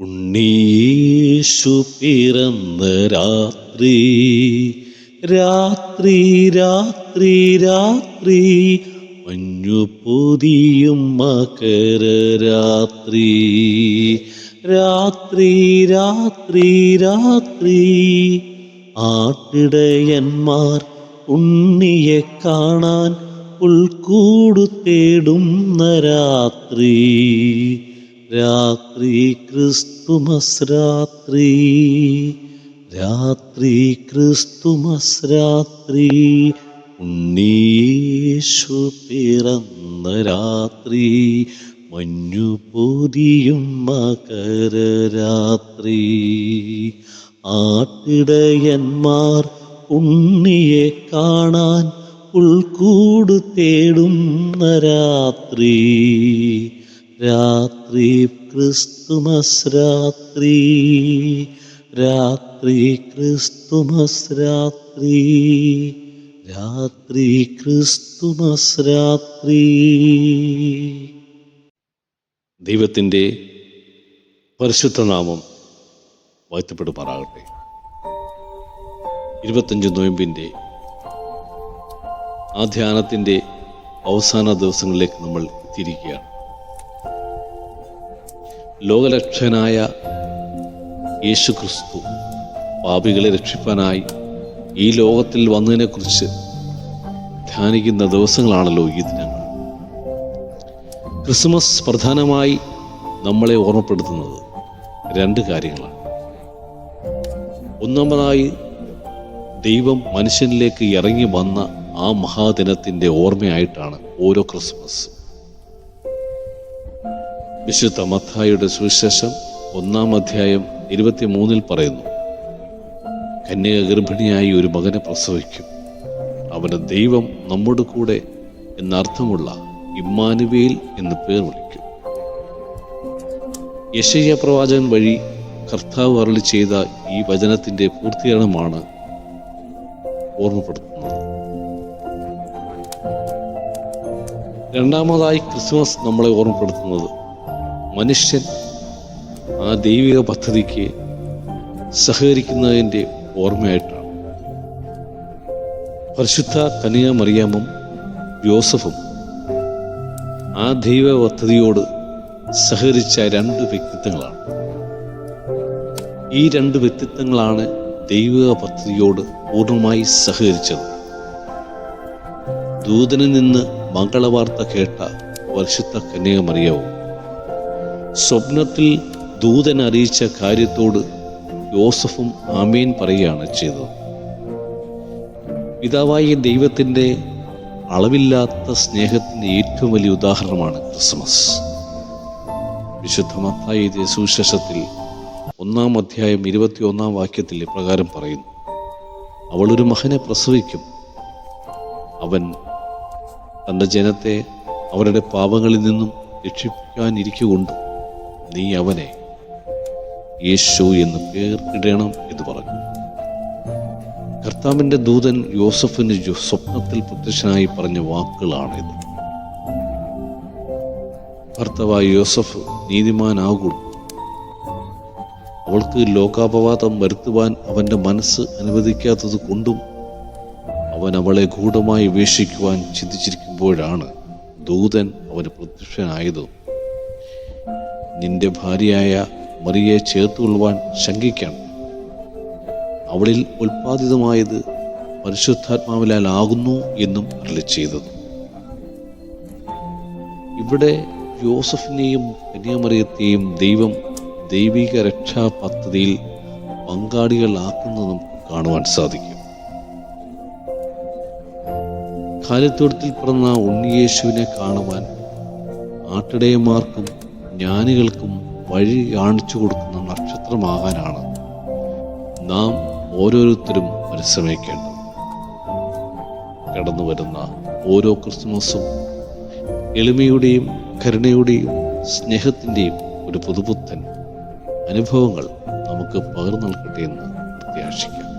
ഉണ്ണീശു പിറന്ന രാത്രി രാത്രി രാത്രി രാത്രി മഞ്ഞു പൊതിയും മകര രാത്രി രാത്രി രാത്രി രാത്രി ആട്ടിടയന്മാർ ഉണ്ണിയെ കാണാൻ ഉൾക്കൂടു തേടുന്ന രാത്രി. രാത്രി ക്രിസ്തുമസ് രാത്രി രാത്രി ക്രിസ്തുമസ് രാത്രി ഉണ്ണീശു പിറന്ന രാത്രി മഞ്ഞു പൊതിയും മകര രാത്രി ആട്ടിടയന്മാർ ഉണ്ണിയെ കാണാൻ ഉൾക്കൂട് തേടുന്ന രാത്രി. രാത്രി ക്രിസ്തുമസ് രാത്രി രാത്രി ക്രിസ്തുമസ് രാത്രി രാത്രി ക്രിസ്തുമസ് രാത്രി ദൈവത്തിന്റെ പരിശുദ്ധ നാമം വാഴ്ത്തപ്പെടുമാറാകട്ടെ. ഇരുപത്തഞ്ച് നോയമ്പിന്റെ ആ ധ്യാനത്തിന്റെ അവസാന ദിവസങ്ങളിലേക്ക് നമ്മൾ എത്തിയിരിക്കുകയാണ്. ലോകരക്ഷനായ യേശു ക്രിസ്തു പാപികളെ രക്ഷിപ്പാനായി ഈ ലോകത്തിൽ വന്നതിനെക്കുറിച്ച് ധ്യാനിക്കുന്ന ദിവസങ്ങളാണല്ലോ ഈ ദിനങ്ങൾ. ക്രിസ്മസ് പ്രധാനമായി നമ്മളെ ഓർമ്മപ്പെടുത്തുന്നത് രണ്ട് കാര്യങ്ങളാണ്. ഒന്നാമതായി ദൈവം മനുഷ്യനിലേക്ക് ഇറങ്ങി വന്ന ആ മഹാദിനത്തിന്റെ ഓർമ്മയായിട്ടാണ് ഓരോ ക്രിസ്മസ്. വിശുദ്ധ മത്തായിയുടെ സുവിശേഷം ഒന്നാം അധ്യായം ഇരുപത്തിമൂന്നിൽ പറയുന്നു. കന്യക ഗർഭിണിയായി ഒരു മകനെ പ്രസവിക്കും. അവന് ദൈവം നമ്മുടെ കൂടെ എന്നർത്ഥമുള്ള ഇമ്മാനുവേൽ എന്ന് പേർ വിളിക്കും. യശയ്യ പ്രവാചകൻ വഴി കർത്താവ് അരളി ചെയ്ത ഈ വചനത്തിന്റെ പൂർത്തീകരണമാണ് ഓർമ്മപ്പെടുത്തുന്നത്. രണ്ടാമതായി ക്രിസ്മസ് നമ്മളെ ഓർമ്മപ്പെടുത്തുന്നത് മനുഷ്യൻ ആ ദൈവിക പദ്ധതിക്ക് സഹകരിക്കുന്നതിന്റെ ഓർമ്മയായിട്ടാണ്. പരിശുദ്ധ കനിയ മറിയാമും യോസഫും ആ ദൈവ പദ്ധതിയോട് സഹകരിച്ച രണ്ട് വ്യക്തിത്വങ്ങളാണ്. ഈ രണ്ട് വ്യക്തിത്വങ്ങളാണ് ദൈവിക പദ്ധതിയോട് പൂർണമായി സഹകരിച്ചത്. ദൂതനിൽ നിന്ന് മംഗളവാർത്ത കേട്ട പരിശുദ്ധ കന്യാമറിയവും സ്വപ്നത്തിൽ ദൂതൻ അറിയിച്ച കാര്യത്തോട് യോസഫും ആമീൻ പറയുകയാണ് ചെയ്തത്. പിതാവായ ദൈവത്തിന്റെ അളവില്ലാത്ത സ്നേഹത്തിന്റെ ഏറ്റവും വലിയ ഉദാഹരണമാണ് ക്രിസ്മസ്. വിശുദ്ധ മത്തായി സുവിശേഷത്തിൽ ഒന്നാം അധ്യായം ഇരുപത്തി ഒന്നാം വാക്യത്തിൽ ഇപ്രകാരം പറയുന്നു അവളൊരു മകനെ പ്രസവിക്കും. അവൻ തന്റെ ജനത്തെ അവരുടെ പാപങ്ങളിൽ നിന്നും രക്ഷിക്കാനിരിക്കുകൊണ്ട് നീ അവനെ യേശു എന്ന് പേർ ഇടണം എന്ന് പറഞ്ഞു. കർത്താവിന്റെ ദൂതൻ യോസഫിന് സ്വപ്നത്തിൽ പ്രത്യക്ഷനായി പറഞ്ഞ വാക്കുകളാണിത്. ഭർത്താവായ യോസഫ് നീതിമാനാകും. അവൾക്ക് ലോകാപവാദം വരുത്തുവാൻ അവന്റെ മനസ്സ് അനുവദിക്കാത്തത് കൊണ്ടും അവൻ അവളെ ഗൂഢമായി ഉപേക്ഷിക്കുവാൻ ചിന്തിച്ചിരിക്കുമ്പോഴാണ് ദൂതൻ അവന് പ്രത്യക്ഷനായത്. നിന്റെ ഭാര്യയായ മറിയെ ചേർത്തുകൊള്ളുവാൻ ശങ്കിക്കണം അവളിൽ ഉൽപ്പാദിതമായത് പരിശുദ്ധാത്മാവിലാൽ ആകുന്നു എന്നും അരളി ചെയ്തത്. ഇവിടെ യോസഫിനെയും കന്യാമറിയത്തെയും ദൈവം ദൈവിക രക്ഷാ പദ്ധതിയിൽ പങ്കാളികളാക്കുന്നത് കാണുവാൻ സാധിക്കും. കാലിത്തൊഴുത്തിൽ പിറന്ന ഉണ്ണിയേശുവിനെ കാണുവാൻ ആട്ടിടയന്മാർക്കും ജ്ഞാനികൾക്കും വഴി കാണിച്ചു കൊടുക്കുന്ന നക്ഷത്രമാകാനാണ് നാം ഓരോരുത്തരും പരിശ്രമിക്കേണ്ടത്. കടന്നു വരുന്ന ഓരോ ക്രിസ്മസും എളിമയുടെയും കരുണയുടെയും സ്നേഹത്തിന്റെയും ഒരു പുതുപുത്തൻ അനുഭവങ്ങൾ നമുക്ക് പകർന്നു നൽകട്ടെ എന്ന് പ്രത്യാശിക്കാം.